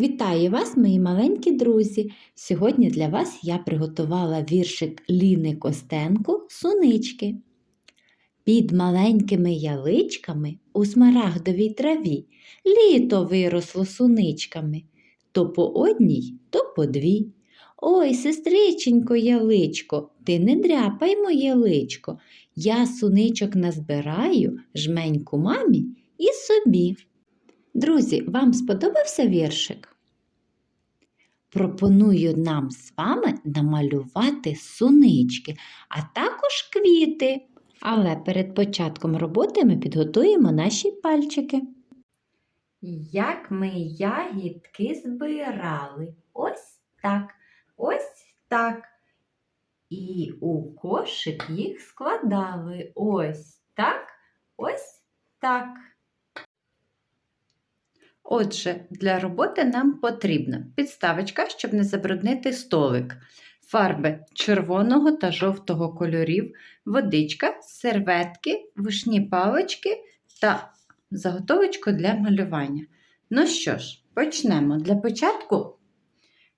Вітаю вас, мої маленькі друзі! Сьогодні для вас я приготувала віршик Ліни Костенко Сунички. Під маленькими яличками у смарагдовій траві літо виросло суничками, то по одній, то по дві. Ой, сестриченько яличко, ти не дряпай моє личко. Я суничок назбираю жменьку мамі і собі. Друзі, вам сподобався віршик? Пропоную нам з вами намалювати сунички, а також квіти. Але перед початком роботи ми підготуємо наші пальчики. Як ми ягідки збирали. Ось так, ось так. І у кошик їх складали. Ось так, ось так. Отже, для роботи нам потрібна підставочка, щоб не забруднити столик, фарби червоного та жовтого кольорів, водичка, серветки, вушні палички та заготовочку для малювання. Ну що ж, почнемо. Для початку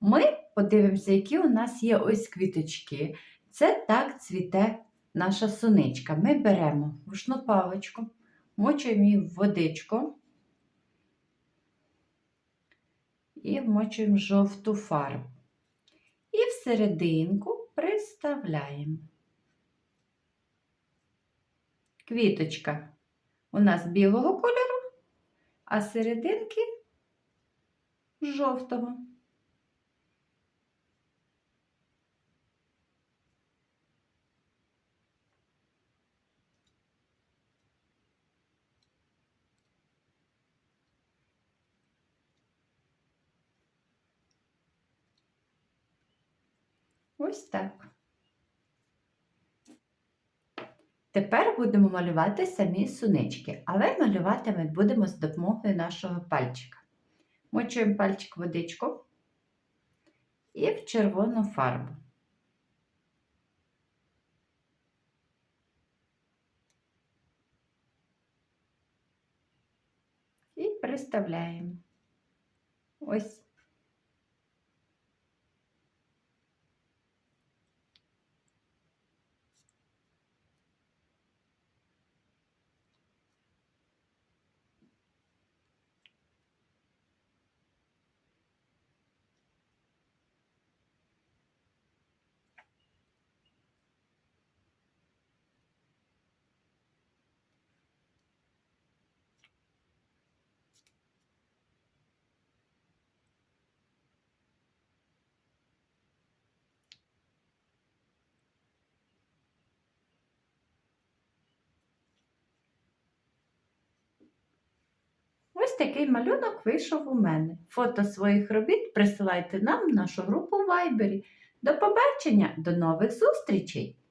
ми подивимося, які у нас є ось квіточки. Це так цвіте наша суничка. Ми беремо вушну паличку, мочуємо її в водичку. І вмочуємо жовту фарбу. І всерединку приставляємо. Квіточка у нас білого кольору, а серединки жовтого. Ось так. Тепер будемо малювати самі сунички, але малювати ми будемо з допомогою нашого пальчика. Мочуємо пальчик водичку і в червону фарбу. І приставляємо. Ось. Такий малюнок вийшов у мене. Фото своїх робіт присилайте нам в нашу групу в Вайбері. До побачення, до нових зустрічей!